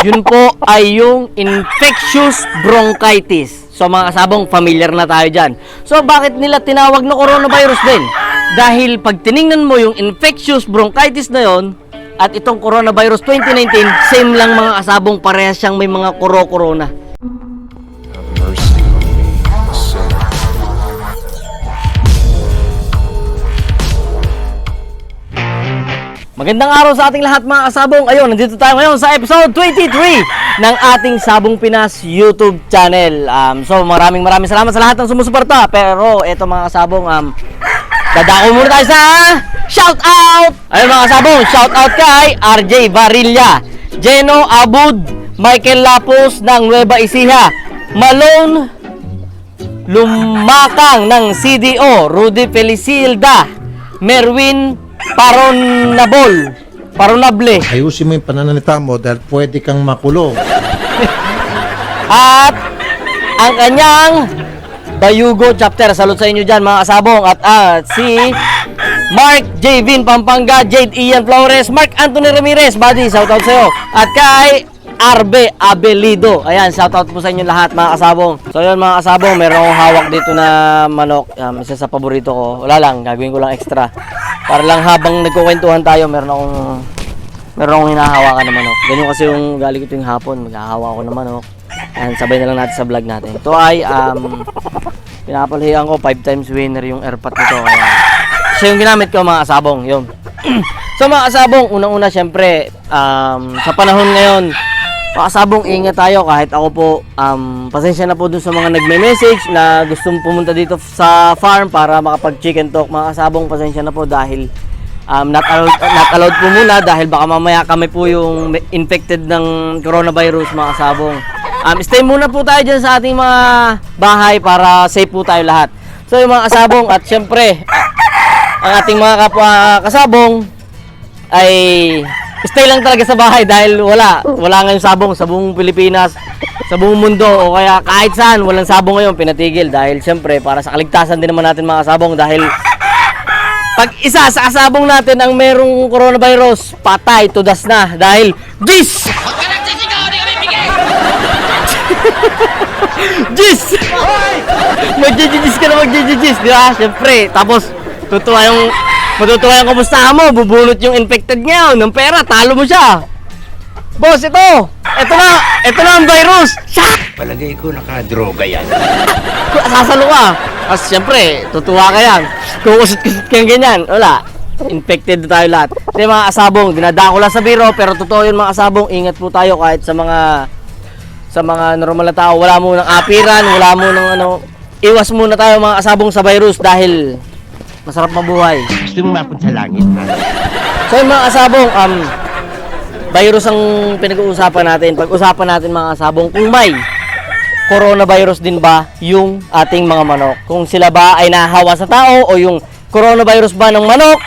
Yun po ay yung infectious bronchitis. So mga kasabong, familiar na tayo dyan. So bakit nila tinawag na coronavirus din? Dahil pag tiningnan mo yung infectious bronchitis na yon at itong coronavirus 2019, same lang mga kasabong parehas siyang may mga koro-corona. Magandang araw sa ating lahat mga kasabong. Ayun, nandito tayo ngayon sa episode 23 ng ating Sabong Pinas YouTube channel. Um, so maraming maraming salamat sa lahat ng sumusuporta. Pero eto mga kasabong, um, dadako muna tayo sa shout out! Ayun mga kasabong, shout out kay RJ Barilla, Jeno Abud, Michael Lapos ng Nueva Ecija, Malone Lumakang ng CDO, Rudy Felicilda, Merwin Paronabol, Paronable, ayusin mo yung pananalita mo dahil pwede kang makulong. at ang kanyang Bayugo chapter. Salute sa inyo dyan mga kasabong. At ah, si Mark J. Vin Pampanga, Jade Ian Flores, Mark Anthony Ramirez, buddy, shoutout sa'yo. At kay Arbe Abelido. Ayan, shoutout po sa inyo lahat mga kasabong. So yun mga kasabong, meron akong hawak dito na manok. Um, isa sa paborito ko. Wala lang, gagawin ko lang extra. Para lang habang nagkukwentuhan tayo, meron akong meron akong hinahawakan na manok. Ganyan kasi yung galing ko tuwing hapon, maghahawa ako ng manok. And sabay na lang natin sa vlog natin. Ito ay um, pinapalhihan ko 5 times winner yung airpot nito. Kaya siya yung ginamit ko mga kasabong. Yun. so mga kasabong, unang-una syempre, um, sa panahon ngayon, mga kasabong, ingat tayo kahit ako po, um, pasensya na po dun sa mga nagme-message na gustong pumunta dito sa farm para makapag-chicken talk. Mga kasabong, pasensya na po dahil um, not, allowed, not allowed po muna dahil baka mamaya kami po yung infected ng coronavirus mga kasabong. Um, stay muna po tayo dyan sa ating mga bahay para safe po tayo lahat. So yung mga kasabong at syempre ang ating mga kapwa kasabong ay stay lang talaga sa bahay dahil wala. Wala ngayong sabong. Sa buong Pilipinas. Sa buong mundo. O kaya kahit saan walang sabong ngayon. Pinatigil. Dahil syempre para sa kaligtasan din naman natin mga kasabong dahil pag isa sa kasabong natin ang merong coronavirus, patay, tudas na. Dahil, Jis! Jis! Magjijis ka na magjijis, di ba? Siyempre, tapos, tutuwa yung, matutuwa yung kamustahan mo, bubulot yung infected ngayon ng pera, talo mo siya. Boss, ito! Ito na! Ito na ang virus! Shak! Palagay ko nakadroga yan. Sasalo ka. Tapos siyempre, tutuwa ka yan. Kukusot-kusot ka yung ganyan. Wala. Infected tayo lahat. Hindi mga asabong, dinadako lang sa biro, pero totoo yun mga asabong, ingat po tayo kahit sa mga sa mga normal na tao. Wala mo ng apiran, wala mo ng ano, iwas muna tayo mga asabong sa virus dahil masarap mabuhay. Gusto mo mapunta sa langit? So yung mga asabong, um, virus ang pinag-uusapan natin. Pag-usapan natin mga asabong kung may coronavirus din ba yung ating mga manok. Kung sila ba ay nahahawa sa tao o yung coronavirus ba ng manok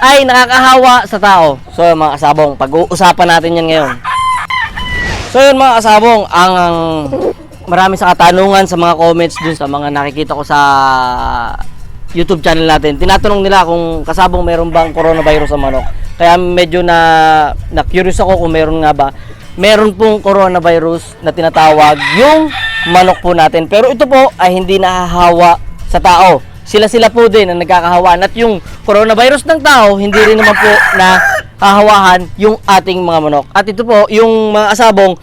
ay nakakahawa sa tao. So mga asabong, pag-uusapan natin yan ngayon. So yun mga kasabong, ang, ang marami sa katanungan sa mga comments dun sa mga nakikita ko sa YouTube channel natin. Tinatanong nila kung kasabong meron bang coronavirus sa manok. Kaya medyo na, na curious ako kung meron nga ba. Meron pong coronavirus na tinatawag yung manok po natin. Pero ito po ay hindi nahahawa sa tao. Sila-sila po din ang nagkakahawaan. At yung coronavirus ng tao, hindi rin naman po na hahawahan yung ating mga manok. At ito po, yung mga asabong,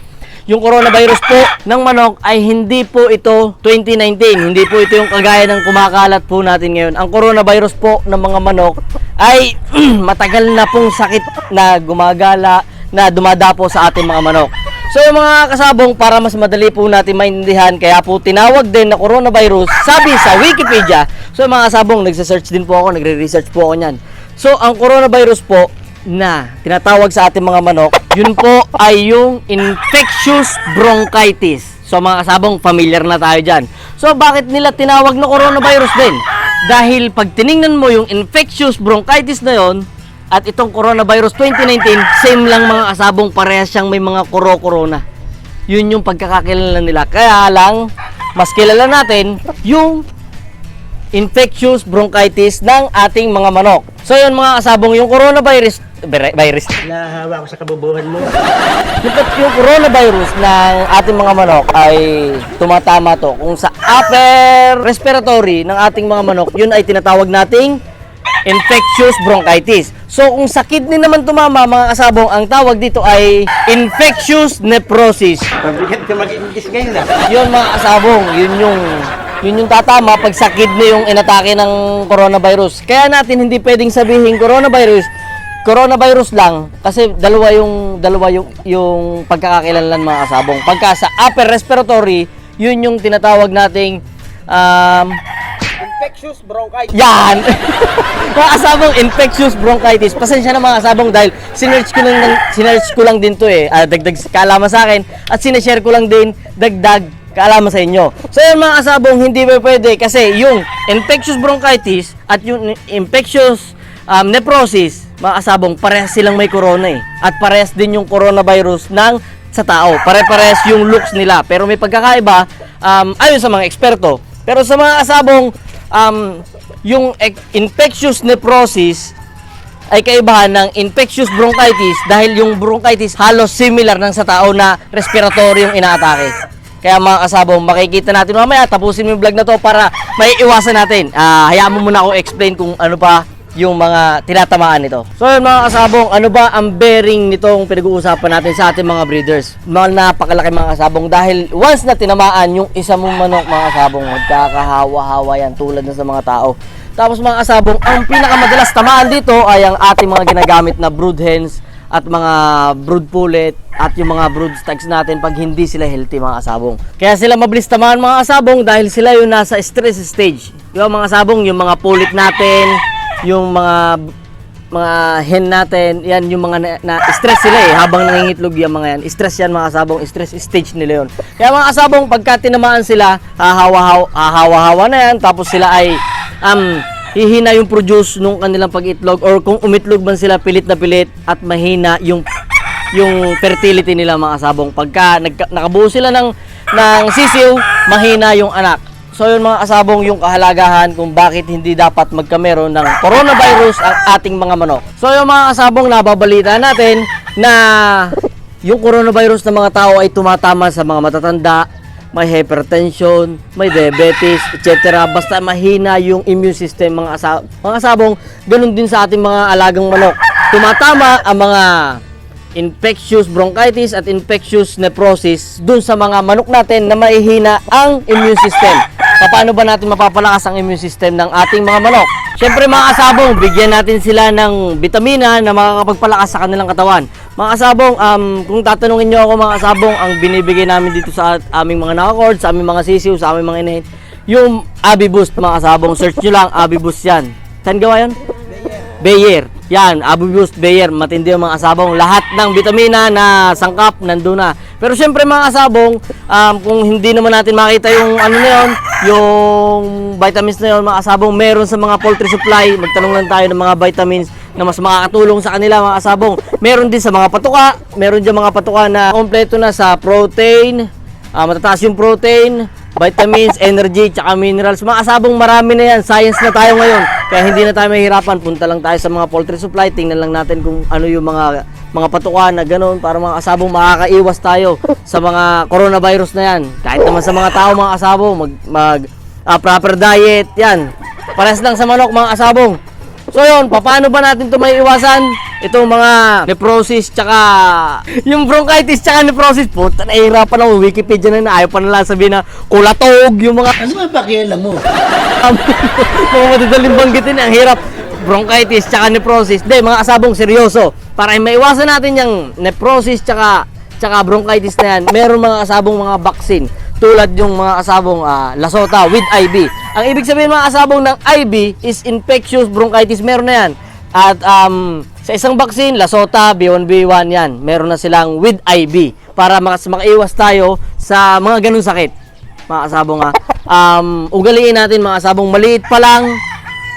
yung coronavirus po ng manok ay hindi po ito 2019. Hindi po ito yung kagaya ng kumakalat po natin ngayon. Ang coronavirus po ng mga manok ay matagal na pong sakit na gumagala na dumadapo sa ating mga manok. So yung mga kasabong para mas madali po natin maintindihan kaya po tinawag din na coronavirus sabi sa Wikipedia. So mga kasabong nagse-search din po ako, nagre-research po ako niyan. So ang coronavirus po na tinatawag sa ating mga manok, yun po ay yung infectious bronchitis. So mga kasabong, familiar na tayo dyan. So bakit nila tinawag na coronavirus din? Dahil pag tiningnan mo yung infectious bronchitis na yon at itong coronavirus 2019, same lang mga kasabong parehas siyang may mga koro-corona. Yun yung pagkakakilala nila. Kaya lang, mas kilala natin yung infectious bronchitis ng ating mga manok. So yun mga kasabong, yung coronavirus vir- virus. Nahahawa ko sa kabubuhan mo. yung, yung coronavirus ng ating mga manok ay tumatama to kung sa upper respiratory ng ating mga manok, yun ay tinatawag nating infectious bronchitis. So kung sa kidney naman tumama mga kasabong, ang tawag dito ay infectious nephrosis. Mabigat ka mag-English ngayon ah. Yun mga kasabong, yun yung yun yung tatama pag sa kidney yung inatake ng coronavirus. Kaya natin hindi pwedeng sabihin coronavirus, coronavirus lang kasi dalawa yung dalawa yung yung pagkakakilanlan mga kasabong. Pagka sa upper respiratory, yun yung tinatawag nating um, Infectious bronchitis. yan! mga kasabong infectious bronchitis. Pasensya na mga kasabong dahil sinearch ko lang, sinearch ko lang din to eh. Ah, dagdag kaalaman sa akin at sineshare ko lang din dagdag kaalaman sa inyo. So yun mga kasabong, hindi pa pwede kasi yung infectious bronchitis at yung infectious um, nephrosis, mga kasabong, parehas silang may corona eh. At parehas din yung coronavirus ng sa tao. Pare-parehas yung looks nila. Pero may pagkakaiba, um, ayon sa mga eksperto. Pero sa mga kasabong, um, yung ec- infectious nephrosis ay kaibahan ng infectious bronchitis dahil yung bronchitis halos similar ng sa tao na respiratory yung inaatake. Kaya mga kasabong, makikita natin mamaya, tapusin mo yung vlog na to para may iwasan natin. Ah, hayaan mo muna ako explain kung ano pa yung mga tinatamaan nito. So yun mga kasabong, ano ba ang bearing nitong pinag-uusapan natin sa ating mga breeders? Mga napakalaki mga kasabong dahil once na tinamaan yung isa mong manok mga kasabong, magkakahawa-hawa yan tulad na sa mga tao. Tapos mga kasabong, ang pinakamadalas tamaan dito ay ang ating mga ginagamit na brood hens at mga brood pullet at yung mga brood stags natin pag hindi sila healthy mga kasabong. Kaya sila mabilis tamaan mga kasabong dahil sila yung nasa stress stage. Yung mga kasabong, yung mga pullet natin, yung mga mga hen natin, yan yung mga na, na- stress sila eh habang nangingitlog yung mga yan. Stress yan mga kasabong, stress stage nila yun. Kaya mga kasabong, pagka tinamaan sila, hahawa-hawa na yan, tapos sila ay um, hihina yung produce nung kanilang pag-itlog or kung umitlog man sila pilit na pilit at mahina yung yung fertility nila mga kasabong. Pagka nagka, nakabuo sila ng ng sisiw, mahina yung anak. So yun mga kasabong yung kahalagahan kung bakit hindi dapat magkameron ng coronavirus ang ating mga manok. So yung mga kasabong nababalita natin na yung coronavirus ng mga tao ay tumatama sa mga matatanda, may hypertension, may diabetes, etc. Basta mahina yung immune system mga, asa- mga kasabong, ganun din sa ating mga alagang manok. Tumatama ang mga infectious bronchitis at infectious nephrosis dun sa mga manok natin na mahihina ang immune system. Paano ba natin mapapalakas ang immune system ng ating mga manok? Siyempre mga kasabong, bigyan natin sila ng vitamina na makakapagpalakas sa kanilang katawan. Mga kasabong, um, kung tatanungin nyo ako mga kasabong, ang binibigay namin dito sa aming mga nakacord, sa aming mga sisiw, sa aming mga inahin, yung Abi Boost mga kasabong, search nyo lang, Abi Boost yan. Saan gawa yun? Bayer. Yan, Abu Boost Bayer, matindi yung mga asabong. Lahat ng vitamina na sangkap, nandun na. Pero syempre mga asabong, um, kung hindi naman natin makita yung ano na yun, yung vitamins na yun, mga asabong, meron sa mga poultry supply. Magtanong lang tayo ng mga vitamins na mas makakatulong sa kanila mga asabong. Meron din sa mga patuka, meron dyan mga patuka na kompleto na sa protein, Ah, matataas yung protein, vitamins, energy, tsaka minerals. Mga asabong marami na yan. Science na tayo ngayon. Kaya hindi na tayo mahihirapan. Punta lang tayo sa mga poultry supply. Tingnan lang natin kung ano yung mga mga patuka na gano'n para mga asabong makakaiwas tayo sa mga coronavirus na yan. Kahit naman sa mga tao, mga asabong, mag, mag ah, proper diet, yan. Pares lang sa manok, mga asabong. So yun, paano ba natin ito may iwasan? Itong mga nephrosis tsaka yung bronchitis tsaka nephrosis po, nahihirapan ako Wikipedia na na ayaw pa nila sabihin na kulatog yung mga Ano ba pakialam mo? mga madadaling banggitin ang hirap bronchitis tsaka nephrosis. Hindi, mga asabong seryoso. Para maiwasan natin yung nephrosis tsaka tsaka bronchitis na yan, meron mga asabong mga vaccine tulad yung mga asabong ah, Lasota with IB. Ang ibig sabihin mga asabong ng IB is infectious bronchitis, meron na yan. At um, sa isang vaccine, Lasota, B1B1 yan, meron na silang with IB para mas makaiwas tayo sa mga ganung sakit mga kasabong ha. Um, ugaliin natin mga kasabong, maliit pa lang,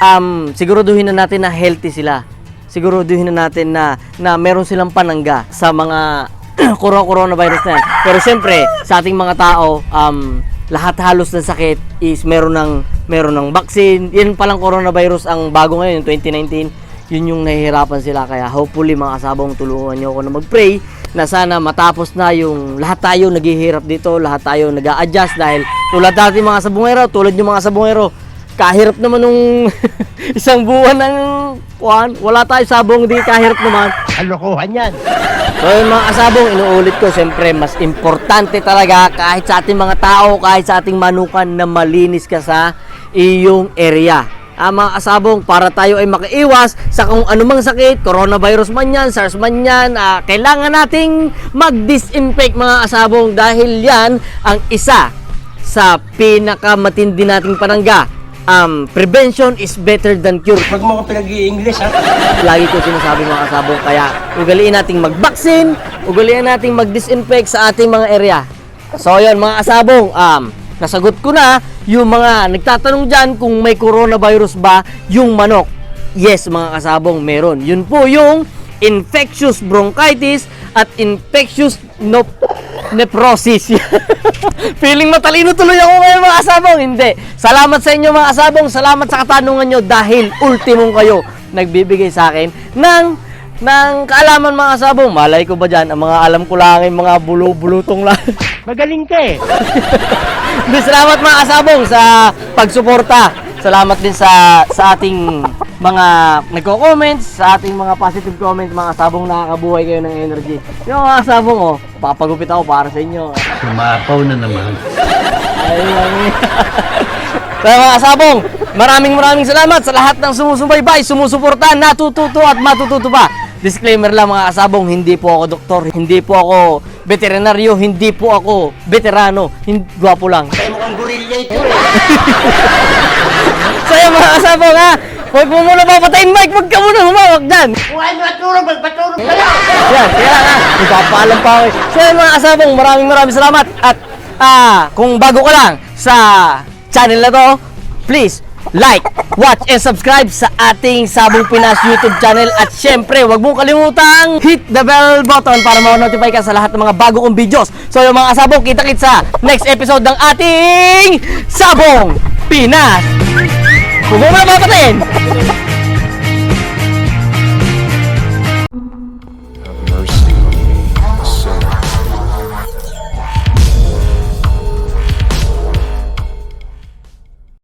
um, siguraduhin na natin na healthy sila. Siguraduhin na natin na, na meron silang panangga sa mga corona- coronavirus na yan. Pero siyempre, sa ating mga tao, um, lahat halos ng sakit is meron ng, meron ng vaccine. Yan palang coronavirus ang bago ngayon, yung 2019 yun yung nahihirapan sila. Kaya hopefully mga kasabong tulungan nyo ako na mag-pray na sana matapos na yung lahat tayo naghihirap dito, lahat tayo nag adjust dahil tulad natin mga sabungero, tulad yung mga sabungero, kahirap naman nung isang buwan ng kuhan, wala tayo sabong di kahirap naman. Kalokohan yan. So yung mga kasabong, inuulit ko, siyempre mas importante talaga kahit sa ating mga tao, kahit sa ating manukan na malinis ka sa iyong area. Ah, mga kasabong, para tayo ay makaiwas sa kung anumang sakit, coronavirus man yan, SARS man yan, ah, kailangan nating mag-disinfect mga kasabong dahil yan ang isa sa pinakamatindi nating panangga. Um, prevention is better than cure. Huwag mo ko pinag-i-English ha. Lagi ko sinasabi mga kasabong kaya ugaliin nating mag-vaccine, ugaliin nating mag-disinfect sa ating mga area. So yun mga kasabong, um, nasagot ko na yung mga nagtatanong dyan kung may coronavirus ba yung manok. Yes mga kasabong, meron. Yun po yung infectious bronchitis at infectious no nephrosis. Feeling matalino tuloy ako ngayon mga kasabong. Hindi. Salamat sa inyo mga kasabong. Salamat sa katanungan nyo dahil ultimong kayo nagbibigay sa akin ng ng kaalaman mga kasabong. Malay ko ba dyan, ang mga alam ko lang ay mga bulo-bulutong lang. Magaling ka eh. Salamat mga kasabong sa pagsuporta. Salamat din sa sa ating mga nagko-comments, sa ating mga positive comments, mga kasabong nakakabuhay kayo ng energy. Yung mga kasabong, oh, papagupit ako para sa inyo. Sumapaw na naman. Ay, lang. Kaya mga kasabong, maraming maraming salamat sa lahat ng sumusubaybay, sumusuporta, natututo at matututo pa. Disclaimer lang mga kasabong, hindi po ako doktor, hindi po ako veterinaryo, hindi po ako veterano, hindi, gwapo lang. Ito eh. Yun mga kasabong ha, huwag mo muna papatayin Mike, huwag ka muna humawak dyan. Huwag mo natulog, magpatulog kayo. Yan, kaya nga, magpapaalam pa ako. yun mga kasabong, maraming maraming salamat. At ah, kung bago ka lang sa channel na to, please like, watch, and subscribe sa ating Sabong Pinas YouTube channel. At syempre, wag mong kalimutang hit the bell button para ma-notify ka sa lahat ng mga bago kong videos. So yung mga sabong, kita-kits sa next episode ng ating Sabong Pinas. Huwag mo na papatayin!